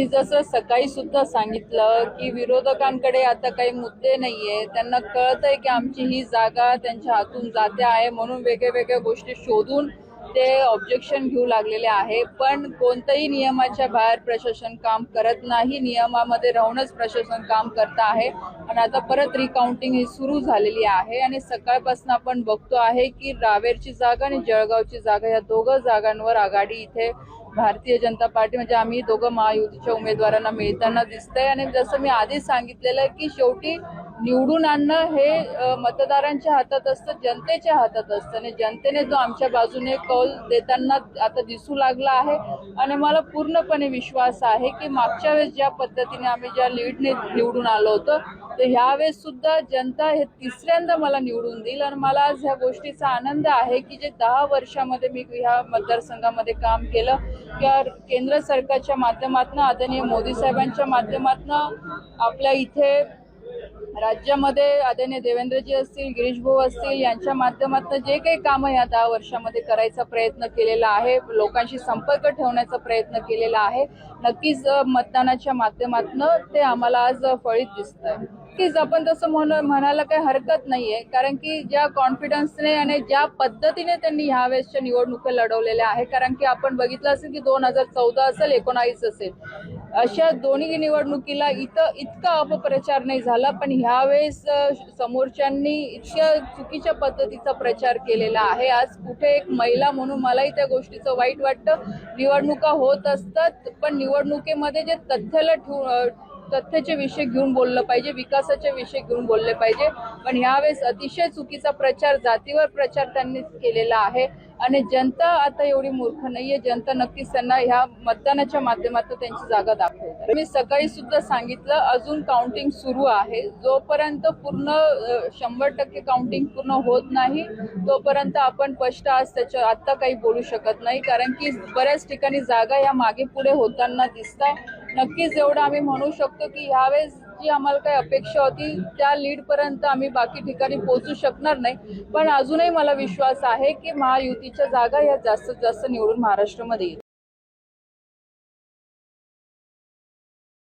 मी जसं सकाळी सुद्धा सांगितलं की विरोधकांकडे आता काही मुद्दे नाहीये. त्यांना कळतंय की आमची ही जागा त्यांच्या हातून जाते आहे म्हणून वेगळ्या वेगळ्या गोष्टी शोधून ते ऑब्जेक्शन घेऊ लागलेले आहे. पण कोणत्याही नियमाच्या बाहेर प्रशासन काम करत नाही. नियमामध्ये राहूनच प्रशासन काम करत आहे. आणि आता परत रिकाउंटिंग ही सुरू झालेली आहे. आणि सकाळपासून आपण बघतो आहे की रावेरची जागा आणि जळगावची जागा या दोघं जागांवर आघाडी इथे भारतीय जनता पार्टी म्हणजे आम्ही दोघं महायुतीच्या उमेदवारांना मिळताना दिसतंय. आणि जसं मी आधीच सांगितलेलं आहे की शेवटी निवडून आणणं हे मतदारांच्या हातात असतं जनतेच्या हातात असतं. आणि जनतेने तो आमच्या बाजूने कौल देताना आता दिसू लागला आहे. आणि मला पूर्णपणे विश्वास आहे की मागच्या वेळेस ज्या पद्धतीने आम्ही ज्या लीडने निवडून आलो होतो तर ह्यावेळेस सुद्धा जनता हे तिसऱ्यांदा मला निवडून देईल. आणि मला आज ह्या गोष्टीचा आनंद आहे की जे दहा वर्षामध्ये मी ह्या मतदारसंघामध्ये काम केलं किंवा केंद्र सरकारच्या माध्यमातून आदरणीय मोदी साहेबांच्या माध्यमातून आपल्या इथे राज्यामध्ये आदरणीय देवेंद्रजी असतील गिरीश भाऊ असतील यांच्या माध्यमातून जे काही कामं या दहा वर्षामध्ये करायचा प्रयत्न केलेला आहे लोकांशी संपर्क ठेवण्याचा प्रयत्न केलेला आहे नक्कीच मतदानाच्या माध्यमातून ते आम्हाला आज फळीत दिसत आहे नक्कीच आपण तसं म्हण म्हणायला काही हरकत नाहीये कारण की ज्या कॉन्फिडन्सने आणि ज्या पद्धतीने त्यांनी ह्या वेळेसच्या निवडणुका लढवलेल्या आहे कारण की आपण बघितलं असेल की दोन हजार चौदा असेल एकोणावीस असेल अशा दोन्ही निवडणुकीला इथं इतका अपप्रचार नाही झाला पण ह्यावेळेस समोरच्यांनी इतक्या चुकीच्या पद्धतीचा प्रचार केलेला आहे. आज कुठे एक महिला म्हणून मलाही त्या गोष्टीचं वाईट वाटतं. निवडणुका होत असतात पण निवडणुकीमध्ये जे तथ्याला ठेवू तथ्याचे विषय घेऊन बोललं पाहिजे विकासाचे विषय घेऊन बोलले पाहिजे. पण ह्यावेळेस अतिशय चुकीचा प्रचार जातीवर प्रचार त्यांनी केलेला आहे. आणि जनता आता एवढी मूर्ख नाहीये. जनता नक्कीच त्यांना ह्या मतदानाच्या माध्यमातून त्यांची जागा दाखवते मी सकाळी सुद्धा सांगितलं अजून काउंटिंग सुरू आहे. जोपर्यंत पूर्ण शंभर टक्के काउंटिंग पूर्ण होत नाही तोपर्यंत आपण स्पष्ट आज त्याच्या आत्ता काही बोलू शकत नाही. कारण की बऱ्याच ठिकाणी जागा या मागे पुढे होताना दिसतात नक्कीच एवढं आम्ही म्हणू शकतो की ह्यावेळेस जी आम्हाला काही अपेक्षा होती त्या लीडपर्यंत आम्ही बाकी ठिकाणी पोहोचू शकणार नाही. पण अजूनही मला विश्वास आहे की महायुतीच्या जागा या जास्तीत जास्त निवडून महाराष्ट्रामध्ये येईल